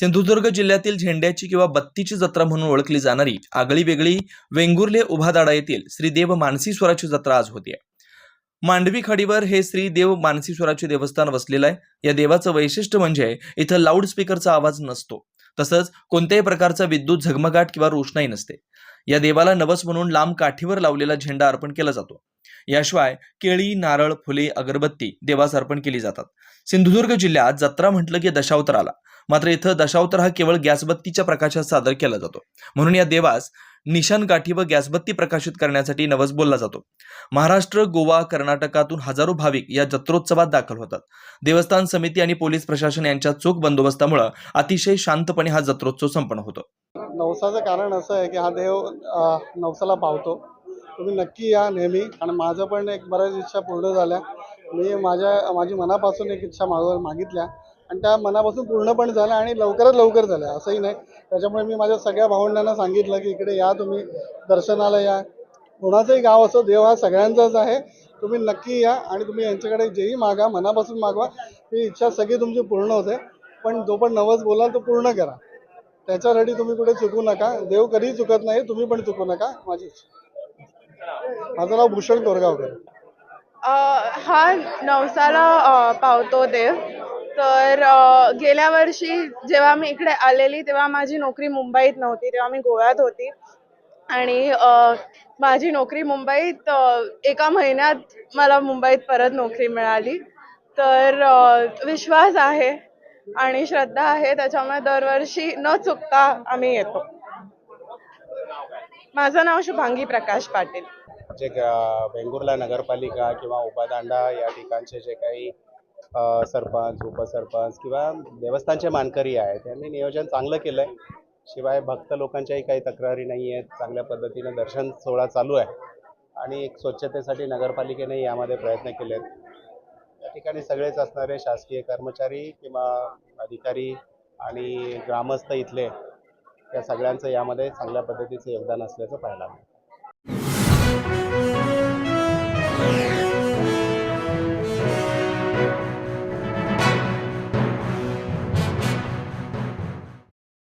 सिंधुदुर्ग जिल्ह्यातील झेंड्याची किंवा बत्तीची जत्रा म्हणून ओळखली जाणारी आगळी वेगळी वेंगुर्ले उभादाडा येथील श्रीदेव मानसीश्वराची जत्रा आज होती मांडवी खाडीवर हे श्री देव मानसीश्वराचे देवस्थान वसलेलं आहे. या देवाचं वैशिष्ट्य म्हणजे इथं लाऊडस्पीकरचा आवाज नसतो. तसंच कोणत्याही प्रकारचा विद्युत झगमगाट किंवा रोषणाई नसते. या देवाला नवस म्हणून लांब काठीवर लावलेला झेंडा अर्पण केला जातो. याशिवाय केळी नारळ फुले अगरबत्ती देवास अर्पण केली जातात. सिंधुदुर्ग जिल्ह्यात जत्रा म्हटलं की दशावतार आला मात्र इथं दशावतार हा केवळ गॅसबत्तीच्या प्रकाशात सादर केला जातो. म्हणून या देवास निशान काठी व गॅसबत्ती प्रकाशित करण्यासाठी नवस बोलला जातो. महाराष्ट्र गोवा कर्नाटकातून हजारो भाविक या जत्रोत्सवात दाखल होतात. देवस्थान समिती आणि पोलीस प्रशासन यांच्या चोख बंदोबस्तामुळे अतिशय शांतपणे हा जत्रोत्सव संपन्न होतो. नवसाचं कारण असं आहे की हा देव नवसाला पावतो. तुम्ही नक्की या नेहमी. आणि माझं पण एक बऱ्याच इच्छा पूर्ण झाल्या. मी माझ्या माझी मनापासून एक इच्छा माग मागितल्या. आणि त्या मनापासून पूर्ण पण झाल्या आणि लवकरात लवकर झाल्या. असंही नाही. त्याच्यामुळे मी माझ्या सगळ्या भावंडांना सांगितलं की इकडे या तुम्ही. दर्शनाला या. कोणाचंही गाव असो देव हा सगळ्यांचाच आहे. तुम्ही नक्की या आणि तुम्ही यांच्याकडे जेही मागा मनापासून मागवा. ती इच्छा सगळी तुमची पूर्ण होते. पण जो पण नवस बोलाल तो पूर्ण करा. त्याच्यासाठी तुम्ही कुठे चुकू नका. देव कधीही चुकत नाही तुम्ही पण चुकू नका. माझी माझं नाव भूषण कोरगावकर हा नवसाला पावतो देव. तर गेल्या वर्षी जेव्हा मी इकडे आलेली तेव्हा माझी नोकरी मुंबईत नव्हती. तेव्हा मी गोव्यात होती. आणि माझी नोकरी मुंबईत एका महिन्यात मला मुंबईत परत नोकरी मिळाली. तर विश्वास आहे आणि श्रद्धा आहे त्याच्यामुळे दरवर्षी न चुकता आम्ही येतो. माझं नाव शुभांगी प्रकाश पाटील. जे वेंगुर्ला नगरपालिका किंवा उपादांडा या ठिकाणचे जे काही सरपंच उपसरपंच किंवा देवस्थानचे मानकरी आहेत त्यांनी नियोजन चांगलं केलं आहे शिवाय भक्त लोकांच्याही काही तक्रारी नाही आहेत चांगल्या पद्धतीनं दर्शन सोहळा चालू आहे. आणि एक स्वच्छतेसाठी नगरपालिकेने यामध्ये प्रयत्न केले आहेत त्या ठिकाणी सगळेच असणारे शासकीय कर्मचारी किंवा अधिकारी आणि ग्रामस्थ इथले या सगळ्यांचं यामध्ये चांगल्या पद्धतीचं योगदान असल्याचं पाहायला मिळतं.